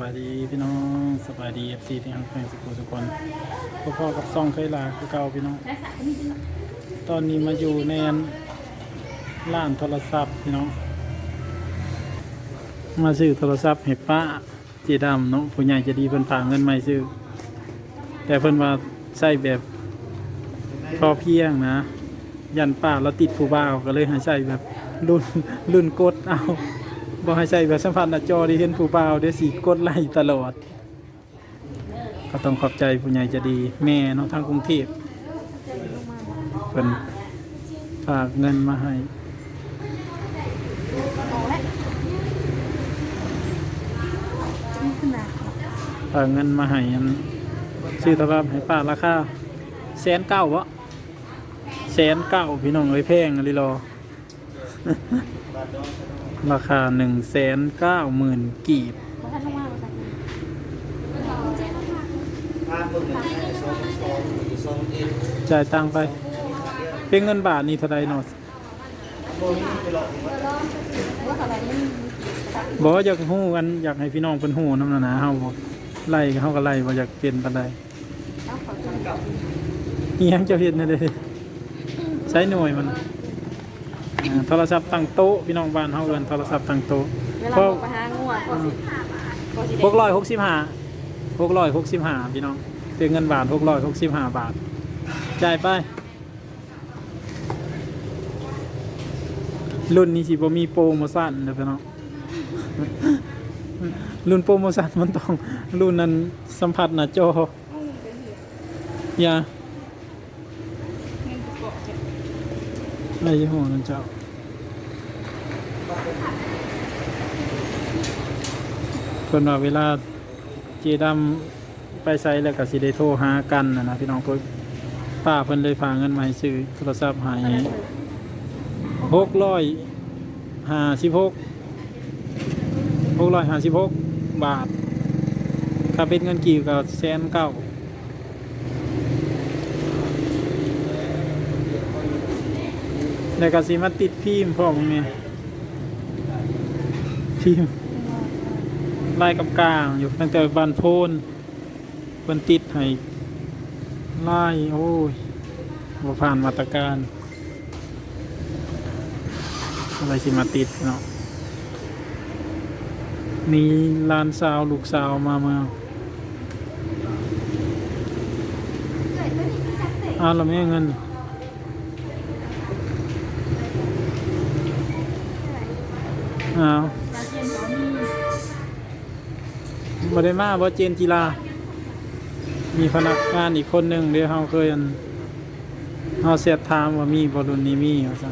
บายดีพี่น้องสบายดีเอฟซีที่ฮักแฟนสุขุทุกคนพ่อพ่อกับซ่องเคยลาคือเก่าพี่น้อง ตอนนี้มาอยู่ในร้านโทรศัพท์พี่น้อง มาซื้อโทรศัพท์ให้ป้าเจดำเนาะผู้ใหญ่จะดีเพิ่นฝากเงินมาให้ซื้อ แต่เพิ่นว่าใช้แบบพอเพียงนะ ยันป้าเราติดผู้บ่าวก็เลยห้ใช้แบบรุ่นรุ่นกดเอา บ่ให้ใช้แบบสัมผัสหน้าจอที่เห็นผู้บ่าวเดี๋ยวสิกดไล่ตลอด ก็ต้องขอบใจผู้ใหญ่ใจะดีแม่เนาะทางกรุงเทพเพิ่นฝากเงินมาให้ ฝากเงินมาให้อันซื้อโทรศัพท์ให้ป้าราคาแสนเก้าวะแสนเก้าพี่น้องเอ้ยแพงอะไรรอ ราคาหนึ่งแสนเก้าหมื่นกีบจ่ายตังค์ไป เป็นเงินบาทนี่เท่าไรเนาะบอกว่าอยากหู้กันอยากให้พี่น้องเป็นหู้น้ำหนาๆเฮาบ่ไล่ก็เฮาก็ไล่บ่อยากเป็นปานใดอีหยังเจะเฮ็ดนั่นเด้ใช้หน่วยมันอ่า โทรศัพท์ตั้งโต๊ะพี่น้องบ้านเฮาเอิ้นโทรศัพท์ตั้งโต๊ะเวลาเพราะลงไปหางัวก็สิก็สิหกร้อยหกสิบห้าหกร้อยหกสิบห้าพี่น้องเป็นเงินบาทหกร้อยหกสิบห้าบาทจ่ายไปรุ่นนี้สิบ่มีโปรโมชั่นเด้อพี่น้องรุ่นโปรโมชั่นมันต้องรุ่นนั้นสัมผัสหน้าจออย่าไอ้ยี่ห้อนั้นเจ้า พิ่นว่าเวลาเจดำไปใส่แล้วก็สิได้โทรหากันนะนะพี่น้องเพิ่นป้าเพิ่นเลยพาเงินมาให้ซื้อโทรศัพท์ให้หกร้อยห้าสิบหกหกร้อยห้าสิบหกบาท ถ้าเป็นเงินกี่ก็แสนเก้าแล้วก็สิมาติดพิมพ์พร้อมไงพิมพ์ ไล่กับกลางอยู่ตั้งแต่บานโพนเพิ่นติดให้ไล่โอ้ยบ่ผ่านมาตรการอะไรสิมาติดเนาะมีลานสาวลูกสาวมาเมืองอ้าวเราไม่เอาเงินอ้าว บได้มาบ่เจนจีลา มีพนักงานอีกคนหนึ่งเดี๋ยวเขาเคยอันเขาเสียดถามว่ามีบรุนนี้มีว่าซะ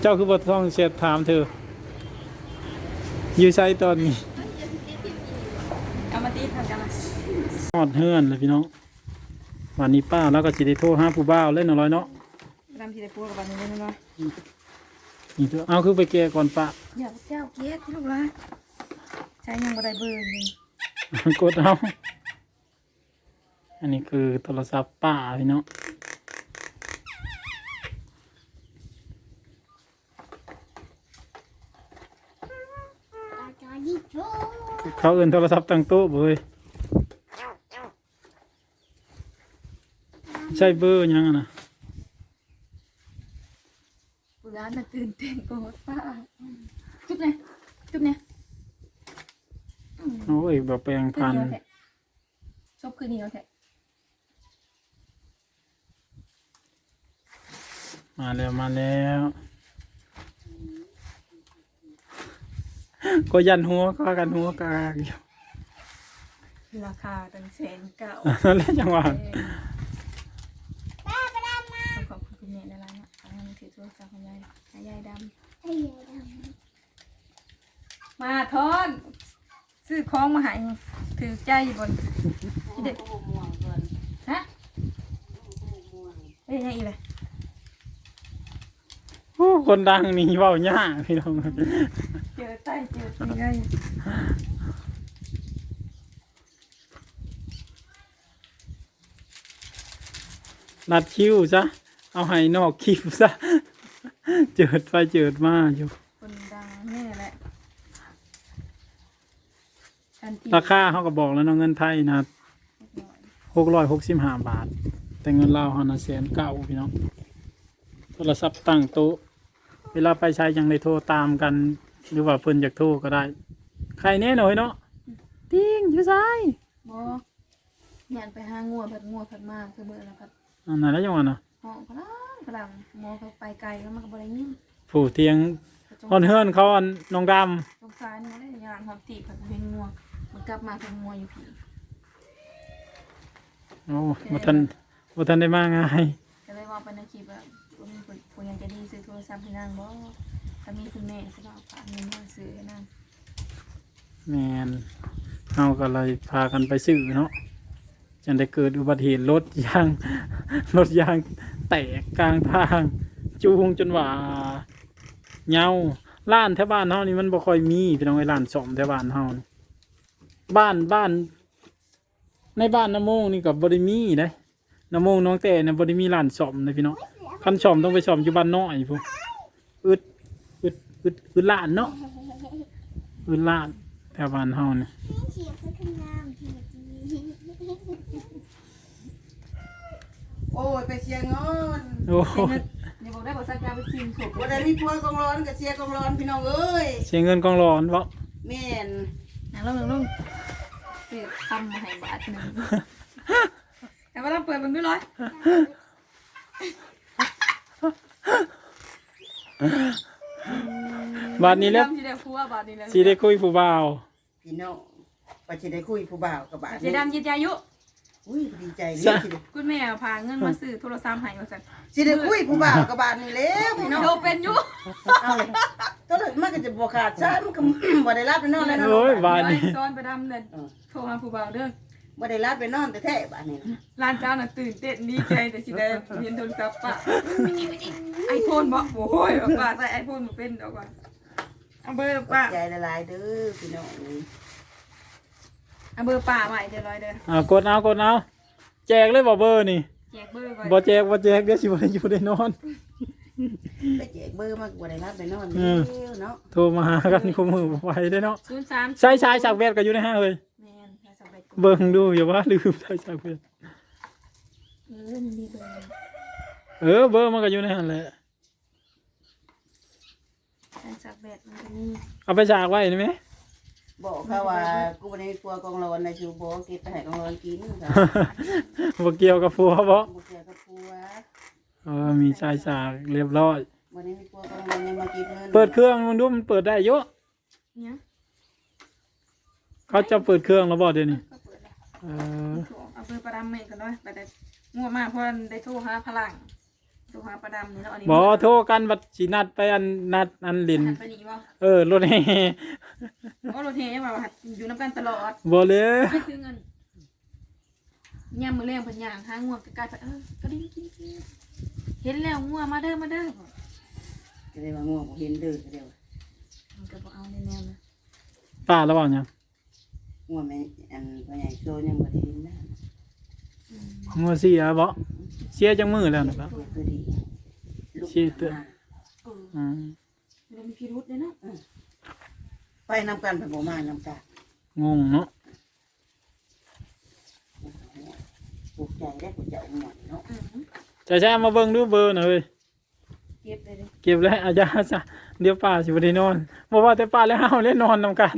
เจ้าคือบทท่องเสียดถามเธอ อยู่ใช้ตอนนี้เอามาตีทำกันละหอดเฮือนเลยพี่น้องวันนี้ป้าแล้วก็สิได้โทรหาผู้บ่าวเล่นเอาร้อยเนาะ ทำทีได้พูดกับบันนี้ได้ไหมนี่เถอะเอาคือไปแก่ก่อนป้าอย่าเจ้าเกียรติลูกละใช้ยังบ่ได้เบอร์นี่กดเอาอันนี้คือโทรศัพท์ป้าพี่น้องเขาเอื่นโทรศัพท์ตั้งโต๊ะเว้ยใช่เบอร์ยังอะนะ ปุร้านน่ะตื่นเต้นกว่าป้าจุ๊บเนี่ยจุ๊บเนี่ยโอ้ยแบบแปลงคืนพันเดียวแท้ชอบคืนเดียวแท้มาแล้วมาแล้ว ก็ยันหัวก็กันหัวกากอยู่ ราคาตั้งแสนเก้านั่นแหละจังหวะ ขอบคุณคุณแม่ในร้าน ถือโทรศัพท์คุณยายให้ยายดำมาทอนซื้อของมาให้ถือใจบนเด็กฮะเอ้ยยังอีกเลยโอ้คนดังนี่เว้ายากพี่น้องเจอใต้เจอตีได้นัดคิวซะ เอาให้นอกคลิปซะ เจิดไปเจิดมาอยู่ คนดังแน่แหละทันทีราคาเขาก็บอกแล้วเนาะเงินไทยนะหกร้อยหกสิบห้าบาท แต่เงินลาวเขานะแสนเก้าพี่น้องโทรศัพท์ตั้งโต๊ะเวลาไปใช้ยังได้โทรตามกัน หรือว่าเพิ่นอยากโทรก็ได้ ใครแน่หน่อยเนาะติ้งอยู่ซ้ายบอยันไปห้างัวผัดงัวผัดมากคือเมื่อละผัดอันไหนแล้วยังไงนะ ห้องพลังพลังหมอเขาไปไกลแล้วมันก็บริยินผู้เทียงฮอนเฮือนเขาอันน้องดสงสารมันได้ยางหอมตีผัดเป็นงัวมันกลับมาเป็นงัวอยู่ผีำโอ้บ่ทันบ่ทันได้มาง่ายก็เลยว่าไปในคลิปว่าผมผมยังจะดีซื้อโทรศัพท์ให้นางบ่ถ้ามีคุณแม่สำหรับฝากเงินมาซื้อให้นางแมนเราก็เลยพากันไปซื้อเนาะ จังได้เกิดอุบัติเหตุรถยางรถยางแตกกลางทาง จูงจนว่าเหงาล้านแถวบ้านเฮานี่มันบ่ค่อยมีพี่น้องไอ้ร้านซ่อมแถวบ้านเฮานี่บ้านบ้าน ในบ้านน้ำโมงนี่ก็บ่ได้มีเด้น้ำโมงน้องแต่เนี่ยบ่ได้มีร้านซ่อมเลยพี่น้องคันซ่อมต้องไปซ่อมอยู่บ้านน้อยพุ่นอึดอึดอึดอึดล้านเนาะอึดล้านแถวบ้านเฮานี่ โอ้ยไปเชียร์เงินโอ้เงินอย่าบอกได้บอกสักยาไปชิมสุกวันใดมีพัวกองร้อนกับเชียร์กองร้อนพี่น้องเอ้ยเสียเงินกองร้อนบ่แม่นนางลงลงลงซื้อทำมาให้บาทหนึ่งแต่ว่าต้องเปิดมันด้วยร้อยบาทนี้แล้วที่ได้พัวบาทนี้แล้วสิได้คุยผู้บ่าวพี่น้องไปสิได้คุยผู้บ่าวกับบาทเจดำยืดอายุ อุ้ยดีใจเลยสิได้คุณแม่พาเงินมาซื้อโทรศัพท์ให้มาสั่นสิได้คุยผู้บ่าวกับบาทนี่แล้วพี่น้องโดเป็นอยุเอาเลยตัวนั้นมันก็จะบ่ขาดชามันก็บ่ได้รับไปนอนแล้วเนาะโอ้ยบาทนี้ซ้อนไปดำเลยโทรหาผู้บ่าวเด้อบ่ได้รับไปนอนแต่แท้บาทนี่นะร้านเจ้าน่ะตื่นเต้นดีใจแต่สิได้เห็นโทรศัพท์ปะไอโฟนบอกโอ้ยบอกว่าใส่ไอโฟนมาเป็นดอกว่าเอาเบอร์ป้าใจละลายเด้อพี่น้อง เอาเบอร์ป้ามาอีกเดี๋ยวร้อยเด้ออ่ากดเอากดเอาแจกเลยบ่เบอร์นี่แจกเบอร์ก่อนบ่แจกบ่แจกเดี๋ยวสิบ่ได้อยู่ได้นอน ไปแจกเบอร์มาบ่ได้รับไปนอนอืแล้มวเนาะโทรมาหากันคู่มือบ่ไหวได้เนาะศูนย์สามใช้ชายสักเวทก็อยู่ในห้างเลย แม่นใช้สบายเบิ่งดูอย่าว่าลืมใช้สักเวทเออนี่เบอร์เออเบอร์มันก็อยู่ในห้างแหละใช้สักแบบมันจะมีเอาไปฉากไว้ได้ไหม บอกเขาว่ากูบ่ได้มีพัวกองร้อนนะชิวบ่เก็บไปให้กองร้อนกินค่ะบ่เกี่ยวกับผัวบ่บ่เกี่ยวกับพัวเออมีชายสากเรียบร้อยวันนี้มีพัวกองร้อนยังมากินเงินเปิดเครื่องมึงดูมันเปิดได้เยอะเนี่ยเขาจะเปิดเครื่องแล้วบ่เดี๋ยวนี้ก็เปิดแล้วเออเอาเบอร์ประดำเมฆกันด้วยไปได้งัวมากเพราะได้โทรหาพลัง โทรหาประดำนี่แล้วอันนี้บ่โทรกันบัดสินัดไปอันนัดอันลิน หันไปนี่ว่าเออรถแห่ว่ารถเทยังว่าหัดอยู่น้ำกันตลอดบ่เลย ไม่คือเงินยามมือเลี้ยงพันยางหางัวใกล้ๆไปเออก็ดิ้งกินกินเห็นแล้วงัวมาเด้อมาเด้อก็เลยว่าง่วงบ่เห็นเด้อก็เดียวมันก็บอกเอาแนวๆนะป้าระวังยังง่วงแม่อันพ่อใหญ่โซยังบ่ได้เห็นนะงัวเสียบ่ เสียจังมือแล้วนะครับเปิดคือดีลูกชี้เตือนมาเอออืมมันมีพิรุษเลยนะไปนำกันไปบ่มานำกันงงเนาะปลูกใจได้ปลูกใจหมดเนาะอืมจะใช้มาเบิ่งดูเบอร์หน่อยเว้ยเก็บเลยดิเก็บแล้วอาจารย์ซะเดี๋ยวป้าสิบ่ได้นอนบ่ว่าแต่ป้าแล้วเฮาเล่นนอนนำกัน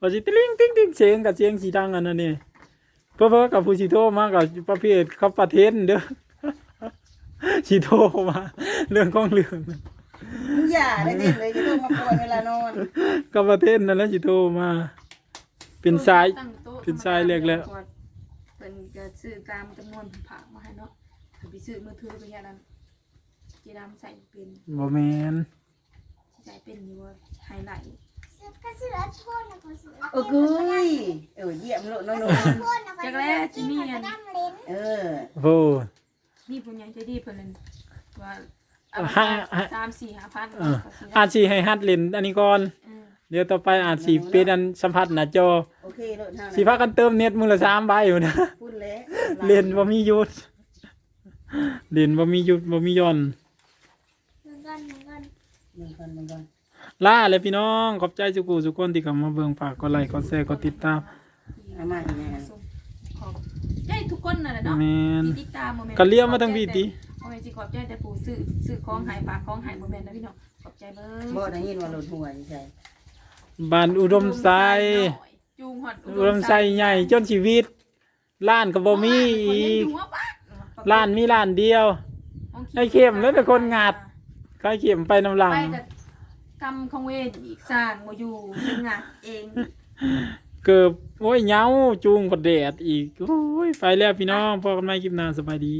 ว่าสิติ๊งติ๊งติ๊งเสียงกับเสียงสีดังอันนั้นนี่เพิ่นๆกับผู้สิโทรมากับประเภทเขาประเทศเด้อ สิโทรมาเรื่องของเรื่องมึงอย่าได้เด็ดเลยจะต้องมาปวดเวลานอนกับประเทศนั่นแหล้วสิโทรมา เป็นสายตั้งโต๊ะเป็นสายเล็กแล้วเป็นจะซื้อตามจำนวนผักมาให้เนาะถ้าไปซื้อมือถือไปอย่างนั้นเจดำใส่เป็นบ่แม่นใส่เป็นอยู่ว่าไฮไลท์ก็เสือโทษนะก็เสือเออกุยเออเยี่ยมโลดเนาะหนูโทษนะก็เสือกินก็ดำลิ้นเออโอ้ มีผู้ใหญ่ใจดีเพิ่นเลยว่าห้าสามสี่ห้าพันเอออาจสิให้ฮัดเล่นอันนี้ก่อน เออเดี๋ยวต่อไปอาจสิเป็นอันสัมผัสหน้าจอโอเคโลดเท่านั้นสิพากันเติมเน็ตมื้อละ3ใบอยู่นะ พูดแล้วเล่นบ่มีหยุดเด่นบ่มีหยุดบ่มีหย่อนเหมือนกันเหมือนกันมึงกันมึงกันล่าเลยพี่น้อง ขอบใจสุกูสุกคนที่เข้ามาเบิ่งฝากกดไลค์กดแชร์กดติดตามอามาที่ไหนกันขอบใจทุก คนนั่นแหละเนาะแม่น ที่ติดตามโมเมนต์ก็เลี้ยวมาทางพี่ติโมเมนต์สิขอบใจแต่ปู่ซื้อซื้อของหายฝากของหายโมเมนต์นะพี่น้องขอบใจเบิ้งบ่ได้ยินว่าหลุดหัวใช่บ้านอุดมไซจูงหอดอุดมไซใหญ่จนชีวิตล้านก็บ่มีอีกล้านมีล้านเดียว ไอ้เข้มแล้วเป็นคนงัด ใครเข็มไปน้ำหลัง ไปกับกรรมของเวรอีกสร้างมาอยู่เป็นงานเอง เกือบโอ้ยเหงาจูงกดแดดอีก โอ้ย ไปแล้วพี่น้องพอกันใหม่คลิปหน้าสบายดี